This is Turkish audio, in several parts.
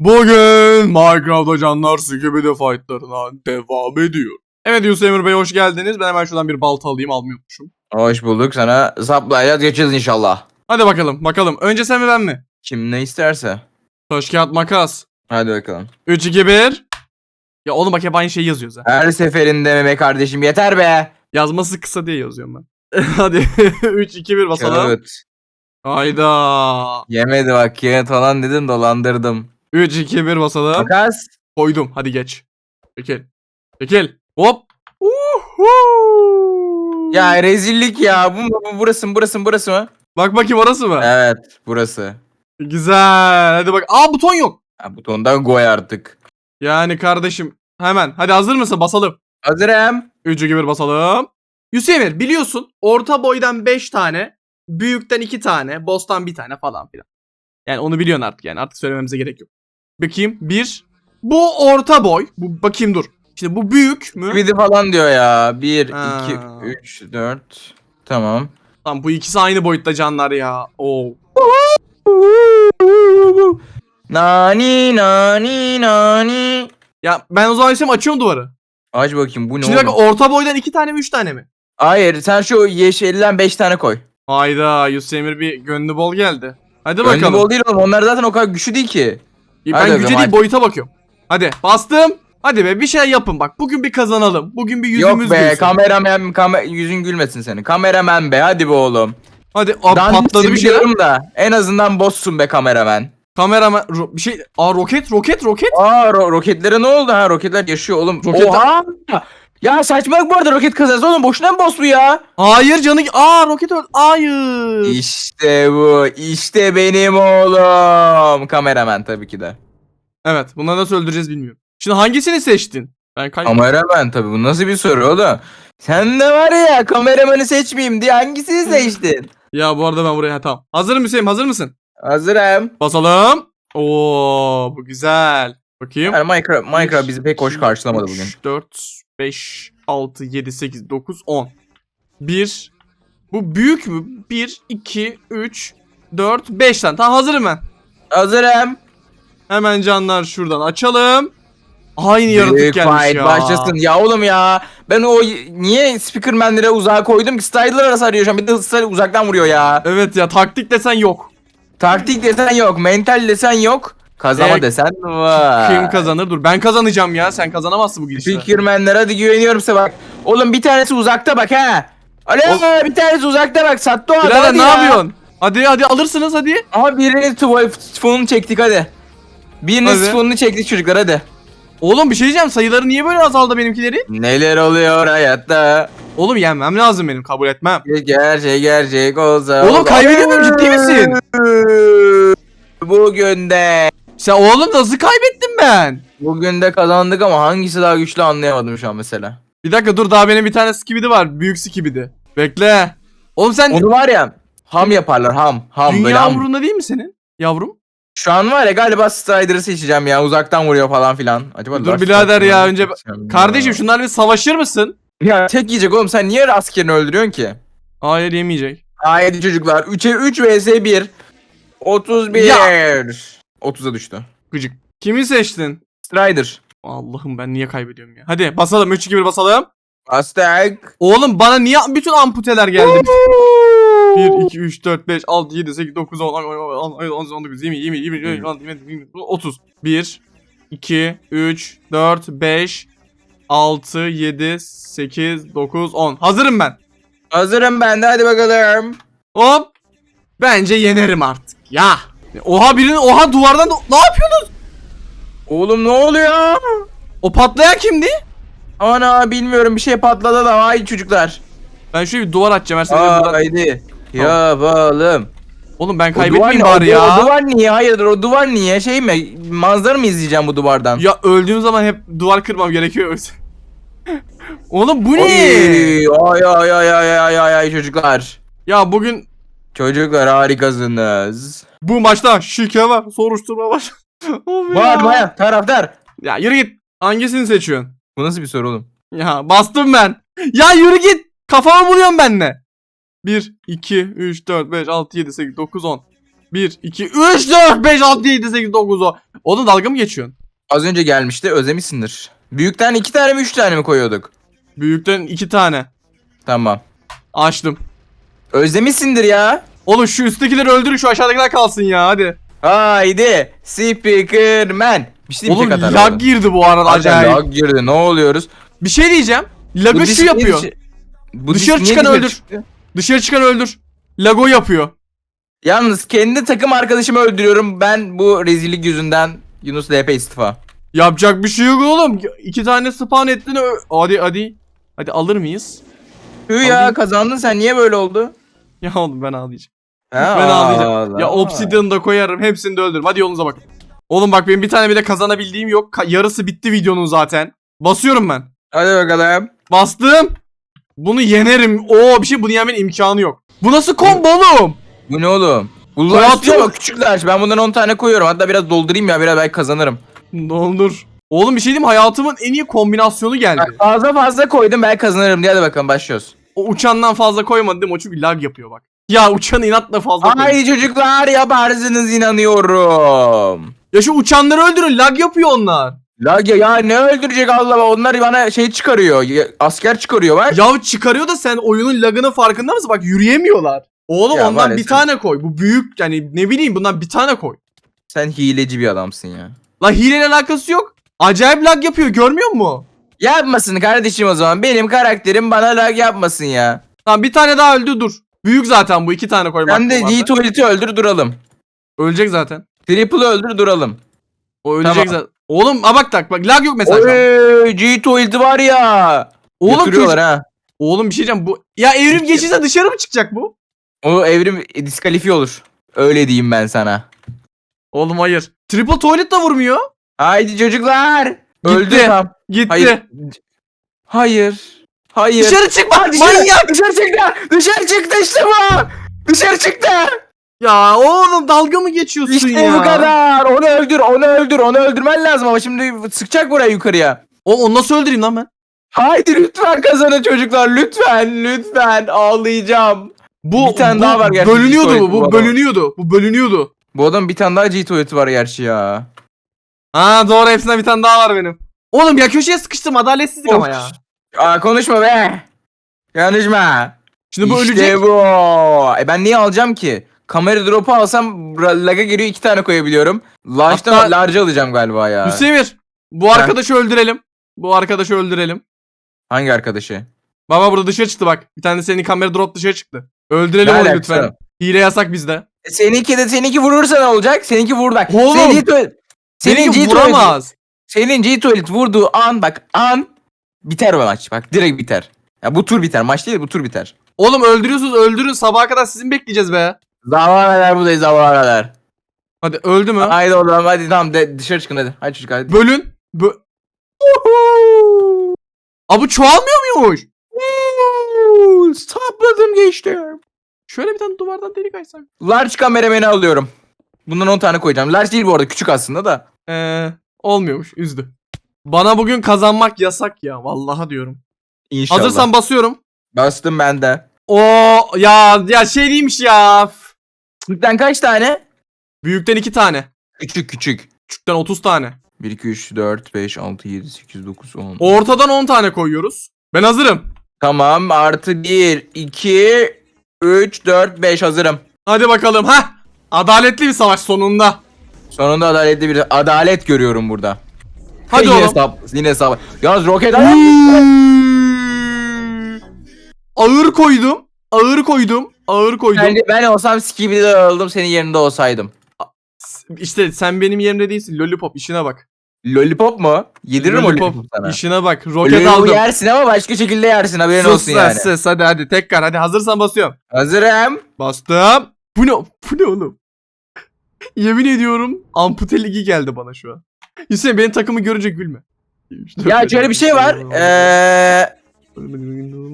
Bugün Minecraft'ta canlar Skibidi fightlarına devam ediyor. Evet Yusuf Emir Bey hoş geldiniz. Ben hemen şuradan bir balta alayım almayı unutmuşum. Hoş bulduk. Sana saplayla geçeceğiz inşallah. Hadi bakalım bakalım. Önce sen mi ben mi? Kim ne isterse. Taş kağıt makas. Hadi bakalım. 3 2 1. Ya oğlum bak hep aynı şeyi yazıyoruz ha. Her seferinde be kardeşim yeter be. Yazması kısa diye yazıyorum ben. Hadi 3 2 1 basalım. Kağıt. Hayda. Yemedi bak kağıt falan dedim dolandırdım. 3 2 1 basalım. Makas. Koydum. Hadi geç. Çekil. Çekil. Hop. Uhu. Ya rezillik ya. Bu, bu burası mı burası mı burası mı? Bak bakayım orası mı? Evet burası. Güzel. Hadi bak. Aa buton yok. Ha, butondan koy artık. Yani kardeşim hemen. Hadi hazır mısın? Basalım. Hazırım. 3 gibi basalım. Yusuf Emir biliyorsun orta boydan 5 tane, büyükten 2 tane, boss'tan 1 tane falan filan. Yani onu biliyorsun artık yani artık söylememize gerek yok. Bakayım 1. Bu orta boy. Bu bakayım dur. Şimdi bu büyük mü? Bidi falan diyor ya. 1, Ha. 2, 3, 4. Tamam. Tamam bu ikisi aynı boyutta canlar ya. Oo. Nani nani nani. Ya ben o zaman isem açıyorum duvarı. Aç bakayım bu ne Şimdi bak oğlum? orta boydan 2 tane mi 3 tane mi? Hayır sen şu yeşilden 5 tane koy. Hayda Yusuf Emir bir gönlü bol geldi. Hadi Önlü bakalım. bol değil oğlum. Onlar zaten o kadar güçlü değil ki. Ben Hadi güce değil hadi. boyuta bakıyorum. Hadi bastım. Hadi be bir şey yapın bak. Bugün bir kazanalım. Bugün bir yüzümüz Yok be gülsün. kameraman kamer yüzün gülmesin senin. Kameraman be hadi be oğlum. Hadi abi patladı bir şeyler. biliyorum da en azından bosssun be kameraman. Kameraman ro- bir şey. Aa roket roket roket. Aa ro- roketlere ne oldu ha? Roketler yaşıyor oğlum. Roketler- Oha! Ya saçmalık bu arada roket kazası oğlum. Boşuna mı boss bu ya? Hayır canı. Aa roket öldü. Hayır. İşte bu. İşte benim oğlum. Kameraman tabii ki de. Evet bunları nasıl öldüreceğiz bilmiyorum. Şimdi hangisini seçtin? Ben kay- Kameraman tabii. Bu nasıl bir soru oğlum? Sen de var ya kameramanı seçmeyeyim diye hangisini seçtin? Ya bu arada ben buraya ha, tamam. Hazırım Hüseyin hazır mısın? Hazırım. Basalım. Oo bu güzel. Bakayım. Yani Minecraft, Minecraft bizi pek hoş karşılamadı bugün. 4, 5, 6, 7, 8, 9, 10. 1. Bu büyük mü? 1, 2, 3, 4, 5 tane. Tamam hazırım ben. Hazırım. Hemen canlar şuradan açalım. Aynı yaratık Büyük gelmiş fight ya. başlasın. Ya oğlum ya. Ben o niye speakermanlere uzağa koydum ki? Styler arası arıyor şu an. Bir de Styler uzaktan vuruyor ya. Evet ya taktik desen yok. Taktik desen yok. Mental desen yok. Kazama Ee, desen var. Kim kazanır? Dur ben kazanacağım ya. Sen kazanamazsın bu gidişle. Speakermanlere hadi güveniyorum size bak. Oğlum bir tanesi uzakta bak ha. Alo bir tanesi uzakta bak. Sattı o adam Birader hadi ne ya. yapıyorsun? Hadi hadi alırsınız hadi. Aha birinin telefonunu çektik hadi. Birinin Hadi. telefonunu çektik çocuklar hadi. Oğlum bir şey diyeceğim. Sayıları niye böyle azaldı benimkileri? Neler oluyor hayatta? Oğlum yenmem lazım benim. Kabul etmem. Gerçek gerçek olsa. Oğlum olsa- kaybediyor muyum? Ciddi misin? Bugün de. Sen oğlum nasıl kaybettim ben? Bugün de kazandık ama hangisi daha güçlü anlayamadım şu an mesela. Bir dakika dur daha benim bir tane skibidi var. Büyük skibidi. Bekle. Oğlum sen Onu var ya ham yaparlar ham. Ham böyle dünya ham. umurunda değil mi senin? Yavrum. Şu an var ya galiba Strider'ı seçeceğim ya uzaktan vuruyor falan filan. Acaba Dur Dark birader ya, önce- seçeceğim Kardeşim şunlarla bir savaşır mısın? Ya tek yiyecek oğlum sen niye askerini öldürüyorsun ki? Hayır yemeyecek. Haydi çocuklar 3'e 3 vs 1. 31. Ya. 30'a düştü. Gıcık. Kimi seçtin? Strider. Allah'ım ben niye kaybediyorum ya? Hadi basalım 3 2 1 basalım. Aztek. Oğlum bana niye bütün amputeler geldi? 1 2 3 4 5 6 7 8 9 10 11 12 19 20 20 20 21 22 30 1 2 3 4 5 6 7 8 9 10 Hazırım ben. Hazırım ben de hadi bakalım. Hop. Bence yenerim artık. Ya. Oha birinin oha duvardan da- ne yapıyorsunuz? Oğlum ne oluyor? O patlayan kimdi? Ana bilmiyorum bir şey patladı da hay çocuklar. Ben şöyle bir duvar açacağım her seferinde Aa, buradan- haydi. Yapalım. Oğlum ben duvar kaybetmeyeyim bari ya. O duvar niye? Hayırdır o duvar niye? Şey mi? Manzara mı izleyeceğim bu duvardan? Ya öldüğüm zaman hep duvar kırmam gerekiyor. Oğlum bu ne? Ay ay ay ay ay ay ay çocuklar. Ya bugün Çocuklar harikasınız. bu maçta şike var. Soruşturma var. Of ya. Bağırma ya taraftar. Ya yürü git. Hangisini seçiyorsun? Bu nasıl bir soru oğlum? Ya bastım ben. Ya yürü git. Kafamı vuruyorsun benimle. 1, 2, 3, 4, 5, 6, 7, 8, 9, 10. 1, 2, 3, 4, 5, 6, 7, 8, 9, 10. Oğlum dalga mı geçiyorsun? Az önce gelmişti özlemişsindir. Büyükten iki tane mi üç tane mi koyuyorduk? Büyükten 2 tane. Tamam. Açtım. Özlemişsindir ya. Oğlum şu üsttekileri öldürün şu aşağıdakiler kalsın ya hadi. Haydi. Speakerman. Bir şey Oğlum lag orada. girdi bu arada Acayip. Lag girdi ne oluyoruz? Bir şey diyeceğim. Lag'ı şu yapıyor. Bu Dışarı çıkan öldür. çıktı? Dışarı çıkan öldür. Lago yapıyor. Yalnız kendi takım arkadaşımı öldürüyorum. Ben bu rezillik yüzünden Yunus LP istifa. Yapacak bir şey yok oğlum. İki tane spawn ettin. Hadi hadi. Hadi alır mıyız? Hü ya kazandın sen niye böyle oldu? Ya oğlum ben ağlayacağım. Ha, Ben ağlayacağım. Ya Obsidian'ı da koyarım. Hepsini de öldürürüm. Hadi yolunuza bakın. Oğlum bak benim bir tane bile kazanabildiğim yok. Ka- yarısı bitti videonun zaten. Basıyorum ben. Hadi bakalım. Bastım. Bunu yenerim. Oo bir şey bunu yemenin imkanı yok. Bu nasıl combo oğlum? Bu ne oğlum? Bu Hayatım- laç diyor bak küçük laç. Ben bundan 10 tane koyuyorum. Hatta biraz doldurayım ya biraz belki kazanırım. Doldur. Oğlum bir şey diyeyim mi? hayatımın en iyi kombinasyonu geldi. Fazla fazla koydum belki kazanırım hadi bakalım başlıyoruz. O uçandan fazla koymadı değil mi? O çünkü lag yapıyor bak. Ya uçanı inatla fazla koy. Haydi çocuklar yaparsınız inanıyorum. Ya şu uçanları öldürün lag yapıyor onlar. La ya, ya ne öldürecek Allah Allah onlar bana şey çıkarıyor. ya- asker çıkarıyor bak. Ya çıkarıyor da sen oyunun lagının farkında mısın? Bak yürüyemiyorlar. Oğlum Ya ondan maalesef. bir tane koy. Bu büyük yani ne bileyim bundan bir tane koy. Sen hileci bir adamsın ya. La hileyle alakası yok. Acayip lag yapıyor görmüyor musun? Yapmasın kardeşim o zaman. Benim karakterim bana lag yapmasın ya. Tamam bir tane daha öldü dur. Büyük zaten bu iki tane koy. Sen de G tuvaleti öldür duralım. Ölecek zaten. Triple öldür duralım. O ölecek Tamam. zaten. Oğlum a bak tak bak lag yok mesela. Oy G tuvaleti var ya. Oğlum, çocuk- ha. Oğlum bir şey diyeceğim bu. Ya evrim geçirse dışarı mı çıkacak bu? O evrim e, diskalifiye olur. Öyle diyeyim ben sana. Oğlum hayır. Triple tuvalet de vurmuyor. Haydi çocuklar. Öldü Gitti. tam. Gitti. Hayır. Hayır. Hayır. Dışarı çıkma dışarı, manyak. Dışarı çıktı. Dışarı çıktı işte bu. Dışarı çıktı. Ya oğlum dalga mı geçiyorsun İşte ya? bu kadar. Onu öldür, onu öldür, onu öldürmen lazım ama şimdi sıkacak buraya yukarıya. O, onu nasıl öldüreyim lan ben? Haydi lütfen kazanın çocuklar. Lütfen, lütfen. Ağlayacağım. Bu, Bir tane bu daha var gerçi, Bölünüyordu bu. bu bölünüyordu. Bu bölünüyordu. Bu adam bir tane daha G tuvaleti var gerçi ya. Ha doğru hepsinden bir tane daha var benim. Oğlum ya köşeye sıkıştım adaletsizlik ama Of. ya. Aa konuşma be. Konuşma. Şimdi bu işte ölecek. bu. E ben niye alacağım ki? Kamera drop'u alsam ra- lag'a geliyor iki tane koyabiliyorum. Launch'tan Hatta- large alacağım galiba ya. Hüseyinir. Bu arkadaşı öldürelim. Bu arkadaşı öldürelim. Hangi arkadaşı? Baba burada dışarı çıktı bak. Bir tane senin kamera drop dışarı çıktı. Öldürelim Ne onu alakası lütfen. var? Hile yasak bizde. E, Seninki de seninki vurursa ne olacak? Seninki vur bak. Oğlum! Senin G tuvalet. Senin G vuramaz. Senin G tuvalet vurduğu an bak an biter o maç. Bak direkt biter. Ya bu tur biter. Maç değil bu tur biter. Oğlum öldürüyorsunuz öldürün. Sabaha kadar sizin bekleyeceğiz be. Zaman eder buradayız zaman eder. Hadi öldü mü? Haydi oğlum hadi tamam de, dışarı çıkın hadi. Hadi çocuk hadi. Bölün. Bö Aa bu çoğalmıyor muymuş? Sapladım geçtim. Şöyle bir tane duvardan delik açsak. Large kamerameni alıyorum. Bundan 10 tane koyacağım. Large değil bu arada küçük aslında da. Ee, olmuyormuş. Üzdü. Bana bugün kazanmak yasak ya. Vallahi diyorum. İnşallah. Hazırsan basıyorum. Bastım ben de. O ya ya şey değilmiş ya. Küçükten kaç tane? Büyükten iki tane. Küçük küçük. Küçükten 30 tane. 1, 2, 3, 4, 5, 6, 7, 8, 9, 10. Ortadan 10 tane koyuyoruz. Ben hazırım. Tamam artı 1, 2, 3, 4, 5 hazırım. Hadi bakalım. ha. Adaletli bir savaş sonunda. Sonunda adaletli bir adalet görüyorum burada. Hadi yine oğlum. Sap, yine sap. Yalnız roket Ağır koydum. Ağır koydum. Ağır koydum. ben, ben olsam skibidi oldum senin yerinde olsaydım. İşte sen benim yerimde değilsin. Lollipop işine bak. Lollipop mu? Yediririm o lollipop sana. işine bak. Roket Lollipopu aldım. yersin ama başka şekilde yersin haberin Sus olsun yani. sus. Hadi hadi tekrar. Hadi hazırsan basıyorum. Hazırım. Bastım. Bu ne? Bu ne oğlum? Yemin ediyorum ampute ligi geldi bana şu an. Hüseyin benim takımı görünce gülme. Ya şöyle bir şey var. Eee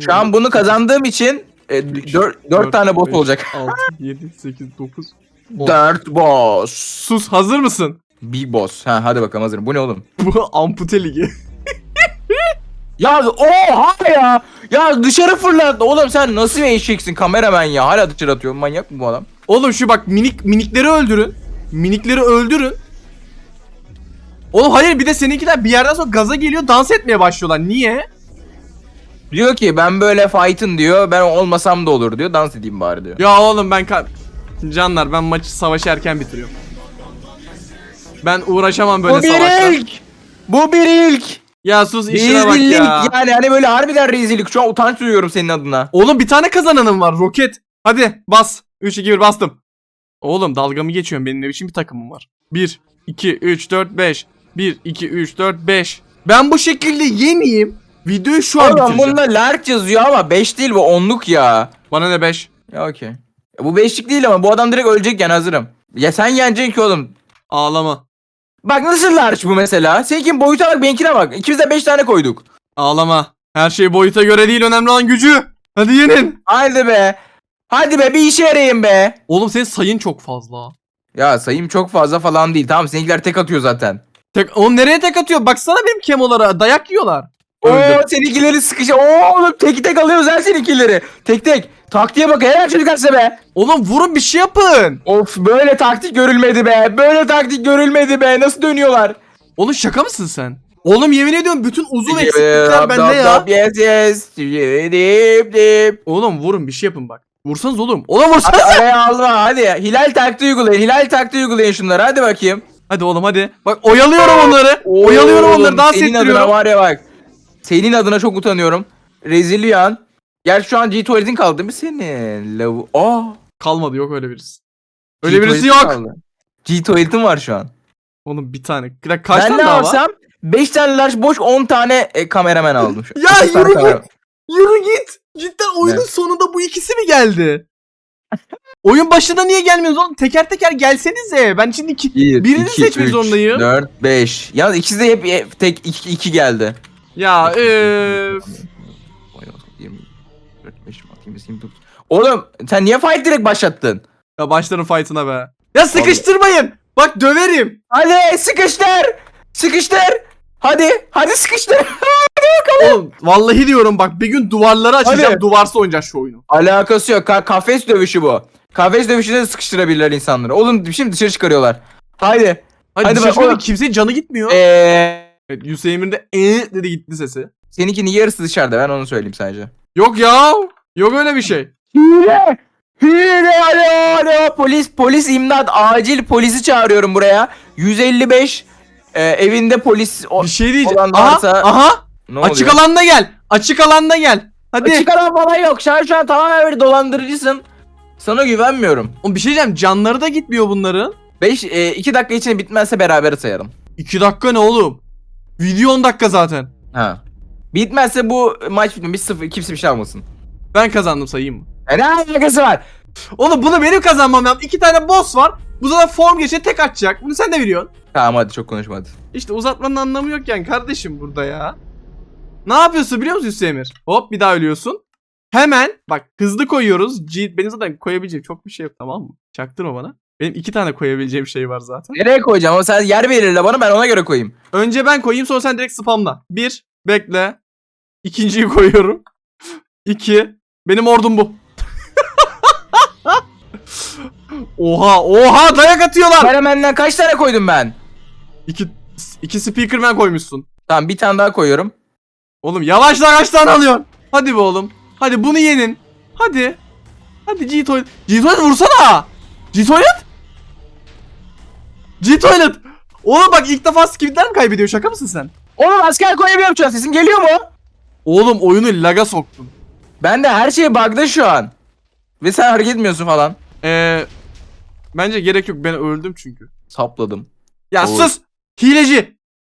şu an bunu kazandığım için e, 4, 4 tane bot olacak. 6, 7, 8, 9. On. 4 boss. Sus hazır mısın? Bir boss. Ha hadi bakalım hazırım. Bu ne oğlum? Bu ampute ligi. Ya oha ya. Ya dışarı fırlattı. Oğlum sen nasıl bir eşeksin kameraman ya. Hala dışarı atıyor. Manyak mı bu adam? Oğlum şu bak minik minikleri öldürün. Minikleri öldürün. Oğlum hayır bir de seninkiler bir yerden sonra gaza geliyor dans etmeye başlıyorlar. Niye? Diyor ki ben böyle fight'ın diyor. Ben olmasam da olur diyor. Dans edeyim bari diyor. Ya oğlum ben Canlar ben maçı savaşı erken bitiriyorum. Ben uğraşamam böyle Bu bir savaşla. ilk. Bu bir ilk. Ya sus işine bak ya. Yani hani böyle harbiden rezillik. Şu an utanç duyuyorum senin adına. Oğlum bir tane kazananım var roket. Hadi bas. 3 2 1 bastım. Oğlum dalga mı geçiyorsun benim ne biçim bir takımım var. 1 2 3 4 5 1 2 3 4 5 Ben bu şekilde yemeyeyim. Videoyu şu an Oğlum bitireceğim. bunda lark yazıyor ama 5 değil bu 10'luk ya. Bana ne 5? Ya okey. Ya Bu 5'lik değil ama bu adam direkt ölecek yani hazırım. Ya sen yeneceksin ki oğlum. Ağlama. Bak nasıl large bu mesela? Seninkin boyuta bak benimkine bak. İkimiz de 5 tane koyduk. Ağlama. Her şey boyuta göre değil önemli olan gücü. Hadi yenin. Haydi be. Hadi be bir işe yarayın be. Oğlum senin sayın çok fazla. Ya sayım çok fazla falan değil. Tamam seninkiler tek atıyor zaten. Tek, oğlum nereye tek atıyor? Baksana benim kemolara dayak yiyorlar. Oo seninkileri sıkışı. Oo oğlum tek tek alıyoruz her seninkileri. Tek tek. Taktiğe bak helal çocuk atsa be. Oğlum vurun bir şey yapın. Of böyle taktik görülmedi be. Böyle taktik görülmedi be. Nasıl dönüyorlar? Oğlum şaka mısın sen? Oğlum yemin ediyorum bütün uzun eksiklikler bende ya. Yes yes. Dip dip. Oğlum vurun bir şey yapın bak. Vursanız oğlum. Oğlum vursanız. Hadi araya alma hadi. Hilal taktiği uygulayın. Hilal taktiği uygulayın şunları. Hadi bakayım. Hadi oğlum hadi. Bak oyalıyorum onları. oyalıyorum Oğlum, onları dans Senin adına ettiriyorum. var ya bak. Senin adına çok utanıyorum. Rezilyan. Gel şu an G-Tuvalet'in kaldı mı senin? Lavu. Aa. Kalmadı yok öyle birisi. Öyle birisi yok. G-Tuvalet'in var şu an. Oğlum bir tane. Kaç ben tane ne daha var? alsam 5 tane large boş 10 tane e, kameraman aldım. Ya yürü git. Yürü git. Cidden oyunun Ne? sonunda bu ikisi mi geldi? Oyun başında niye gelmiyorsunuz oğlum? Teker teker gelsenize. Ben şimdi iki... Bir, Birini iki, seçmek üç, zorundayım. 4, 5. Yalnız ikisi de hep, hep tek 2 geldi. Ya öf. Oğlum sen niye fight direkt başlattın? Ya başlarım fight'ına be. Ya sıkıştırmayın. Bak döverim. Hadi sıkıştır. Sıkıştır. Hadi. Hadi sıkıştır. Oğlum vallahi diyorum bak bir gün duvarları açacağım. Hadi. Duvarsız oynayacağız şu oyunu. Alakası yok. Ka- kafes dövüşü bu. Kafes dövüşünde de sıkıştırabilirler insanları. Oğlum şimdi dışarı çıkarıyorlar. Haydi. Hadi, Hadi bak, oğlum. kimsenin canı gitmiyor. Eee Evet Hüseyin'in de ee dedi gitti sesi. seninkinin yarısı dışarıda. Ben onu söyleyeyim sadece. Yok ya. Yok öyle bir şey. Hile! Hile! Alo! Alo! Polis! Polis imdat! Acil polisi çağırıyorum buraya. 155 e, evinde polis o- Bir şey diyeceğim. olan Aha, varsa- aha. Ne Açık oluyor? alanda gel. Açık alanda gel. Hadi. Açık alan falan yok. Sen şu an tamamen bir dolandırıcısın. Sana güvenmiyorum. Oğlum bir şey diyeceğim. Canları da gitmiyor bunların. 5 2 dakika içinde bitmezse beraber sayalım. 2 dakika ne oğlum? Video 10 dakika zaten. Ha. Bitmezse bu maç bitmiş. 0 kimse bir şey almasın. Ben kazandım sayayım mı? E, ne alakası var? Oğlum bunu benim kazanmam lazım. İki tane boss var. Bu zaten form geçe tek atacak. Bunu sen de biliyorsun. Tamam hadi çok konuşma hadi. İşte uzatmanın anlamı yok yani kardeşim burada ya. Ne yapıyorsun biliyor musun Hüseyin Hop bir daha ölüyorsun. Hemen bak hızlı koyuyoruz. G benim zaten koyabileceğim çok bir şey yok tamam mı? Çaktırma bana. Benim iki tane koyabileceğim şey var zaten. Nereye koyacağım ama sen yer belirle bana ben ona göre koyayım. Önce ben koyayım sonra sen direkt spamla. Bir, bekle. İkinciyi koyuyorum. İki, benim ordum bu. oha, oha dayak atıyorlar. Karamenden kaç tane koydum ben? İki, iki speakerman koymuşsun. Tamam bir tane daha koyuyorum. Oğlum yavaşla kaç tane alıyorsun? Hadi be oğlum. Hadi bunu yenin. Hadi. Hadi G-Toilet. G-Toilet vursana. G-Toilet. G-Toilet. Oğlum bak ilk defa skill'ler mi kaybediyor? Şaka mısın sen? Oğlum asker koyamıyorum şu an sesim geliyor mu? Oğlum oyunu laga soktun. Ben de her şey bug'da şu an. Ve sen hareket etmiyorsun falan. Ee, bence gerek yok. Ben öldüm çünkü. Sapladım. Ya Oğlum. sus. Hileci.